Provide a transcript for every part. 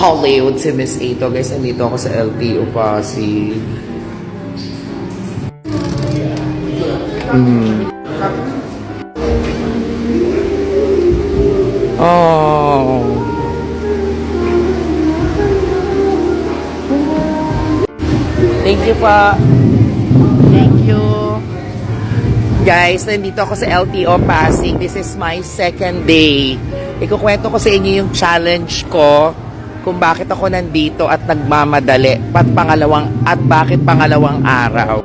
Hollywood si Miss Ito. Guys, nandito ako sa LTO Pasig. Mm. Oh. Thank you pa. Thank you. Guys, nandito ako sa LTO Pasig. This is my second day. Ikukwento ko sa inyo yung challenge ko kung bakit ako nandito at nagmamadali pat pangalawang at bakit pangalawang araw.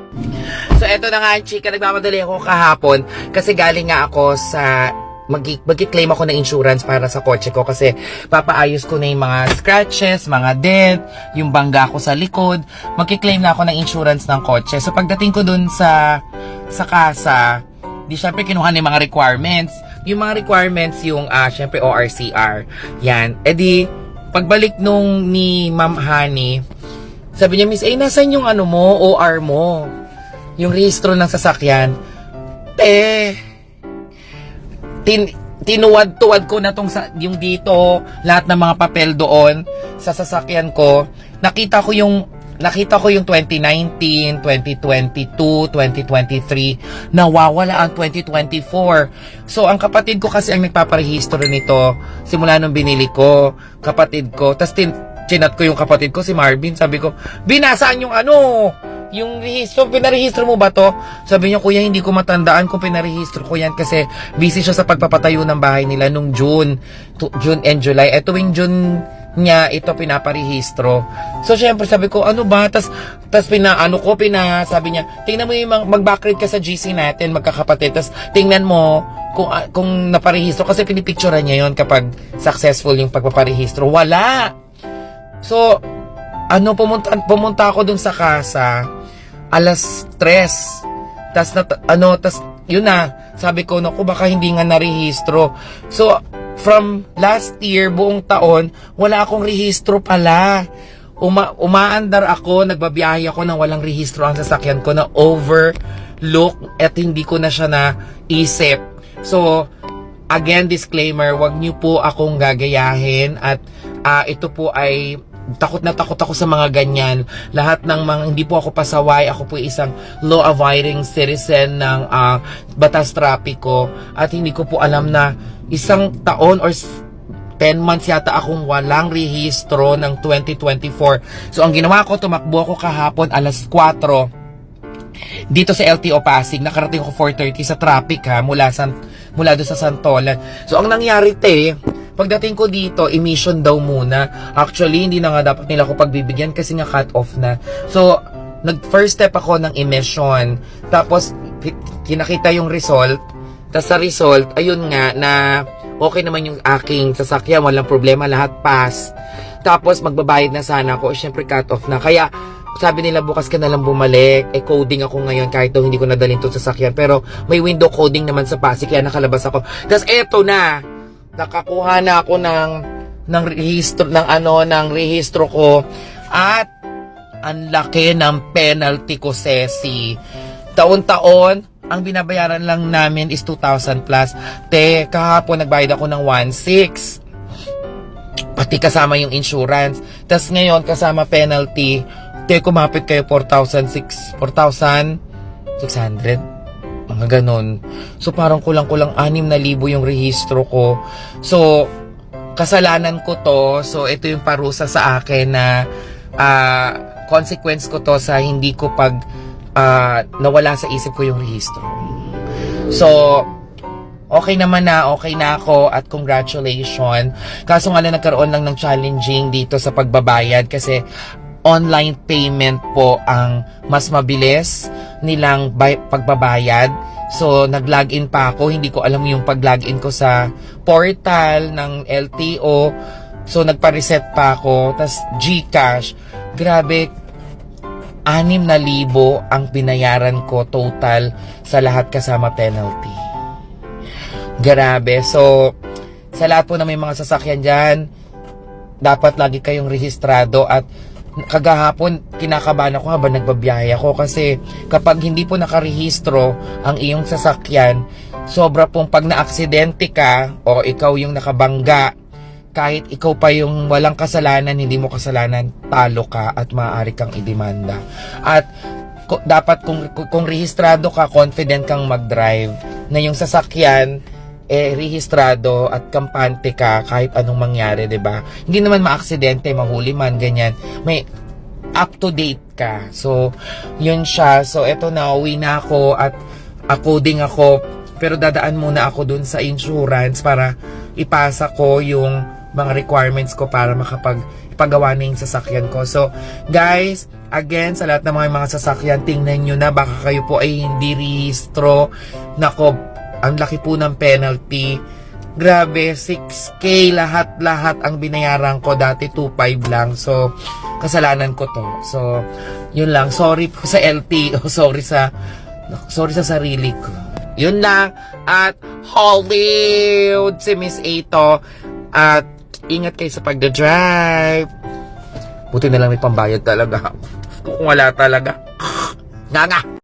So eto na nga chika, nagmamadali ako kahapon kasi galing nga ako sa mag- mag-claim ako ng insurance para sa kotse ko kasi papaayos ko na yung mga scratches, mga dent, yung bangga ko sa likod. Mag-claim na ako ng insurance ng kotse. So pagdating ko dun sa sa kasa, di syempre kinuha na mga requirements. Yung mga requirements yung ah syempre ORCR. Yan. E di pagbalik nung ni Ma'am Honey, sabi niya, Miss A, nasan yung ano mo, OR mo? Yung rehistro ng sasakyan. Eh, tin tinuwad-tuwad ko na tong yung dito, lahat ng mga papel doon sa sasakyan ko. Nakita ko yung nakita ko yung 2019, 2022, 2023, nawawala ang 2024. So, ang kapatid ko kasi ang nagpaparehistro nito simula nung binili ko. Kapatid ko. Tapos, tin chinat ko yung kapatid ko, si Marvin. Sabi ko, binasaan yung ano, yung rehistro, pinarehistro mo ba to? Sabi niya, kuya, hindi ko matandaan kung pinarehistro ko yan kasi busy siya sa pagpapatayo ng bahay nila nung June, to, June and July. Eh, tuwing June niya ito pinaparehistro. So, syempre, sabi ko, ano ba? Tas, tas pinaano ko, pina, sabi niya, tingnan mo yung mag-backread ka sa GC natin, magkakapatid. Tas, tingnan mo kung, ah, kung naparehistro. Kasi pinipicturean niya yon kapag successful yung pagpaparehistro. Wala! So, ano, pumunta, pumunta ako dun sa casa, alas 3. Tas, nat, ano, tas, yun na, sabi ko, naku, baka hindi nga narehistro. So, from last year, buong taon, wala akong rehistro pala. Uma, umaandar ako, nagbabiyahe ako nang walang rehistro ang sasakyan ko na overlook at hindi ko na siya na isip. So, again, disclaimer, wag niyo po akong gagayahin at ah, ito po ay takot na takot ako sa mga ganyan. Lahat ng mga, hindi po ako pasaway, ako po isang law-abiding citizen ng ah, batas trapiko at hindi ko po alam na isang taon or s- 10 months yata akong walang rehistro ng 2024. So, ang ginawa ko, tumakbo ako kahapon alas 4 dito sa LTO Pasig, nakarating ako 4.30 sa traffic ha, mula, san, mula doon sa Santolan. So, ang nangyari te, pagdating ko dito, emission daw muna. Actually, hindi na nga dapat nila ako pagbibigyan kasi nga cut off na. So, nag first step ako ng emission. Tapos, kinakita yung result. Tapos sa result, ayun nga, na okay naman yung aking sasakyan, walang problema, lahat pass. Tapos, magbabayad na sana ako. Siyempre, cut off na. Kaya, sabi nila bukas ka na lang bumalik. Eh, coding ako ngayon kahit daw hindi ko nadalhin to sa sasakyan. Pero may window coding naman sa Pasig kaya nakalabas ako. Tapos eto na. Nakakuha na ako ng ng rehistro ng ano ng rehistro ko at ang laki ng penalty ko sesi. Taon-taon ang binabayaran lang namin is 2,000 plus. Te, kahapon nagbayad ako ng 1,600 pati kasama yung insurance. Tapos ngayon, kasama penalty, te, kumapit kayo 4,600, 4,600, mga ganon. So, parang kulang-kulang 6,000 yung rehistro ko. So, kasalanan ko to. So, ito yung parusa sa akin na ah, consequence ko to sa hindi ko pag ah, nawala sa isip ko yung rehistro. So, okay naman na, okay na ako at congratulations. Kaso nga lang nagkaroon lang ng challenging dito sa pagbabayad kasi online payment po ang mas mabilis nilang bay- pagbabayad. So, nag-login pa ako. Hindi ko alam yung pag-login ko sa portal ng LTO. So, nagpa-reset pa ako. Tapos, GCash. Grabe, anim na libo ang binayaran ko total sa lahat kasama penalty. Grabe. So, sa lahat po na may mga sasakyan dyan, dapat lagi kayong rehistrado at kagahapon kinakabahan ako habang nagbabiyahe ako kasi kapag hindi po nakarehistro ang iyong sasakyan, sobra pong pag na-aksidente ka o ikaw yung nakabangga, kahit ikaw pa yung walang kasalanan, hindi mo kasalanan, talo ka at maaari kang idemanda. At dapat kung, kung rehistrado ka, confident kang mag-drive, na yung sasakyan, eh, rehistrado at kampante ka kahit anong mangyari, 'di ba? Hindi naman maaksidente, mahuli man, ganyan. May up to date ka. So, yun siya. So, eto na, uwi na ako at ako ding ako. Pero dadaan muna ako dun sa insurance para ipasa ko yung mga requirements ko para makapag ipagawa na yung sasakyan ko. So, guys, again, sa lahat ng mga mga sasakyan, tingnan nyo na, baka kayo po ay hindi rehistro. Nako, ang laki po ng penalty. Grabe, 6K lahat-lahat ang binayaran ko. Dati 2.5 lang. So, kasalanan ko to. So, yun lang. Sorry po sa LTO. Sorry sa, sorry sa sarili ko. Yun lang. At Hollywood si Miss Ato. At ingat kayo sa pagda-drive. Buti na lang may pambayad talaga. Kung wala talaga. Nga nga.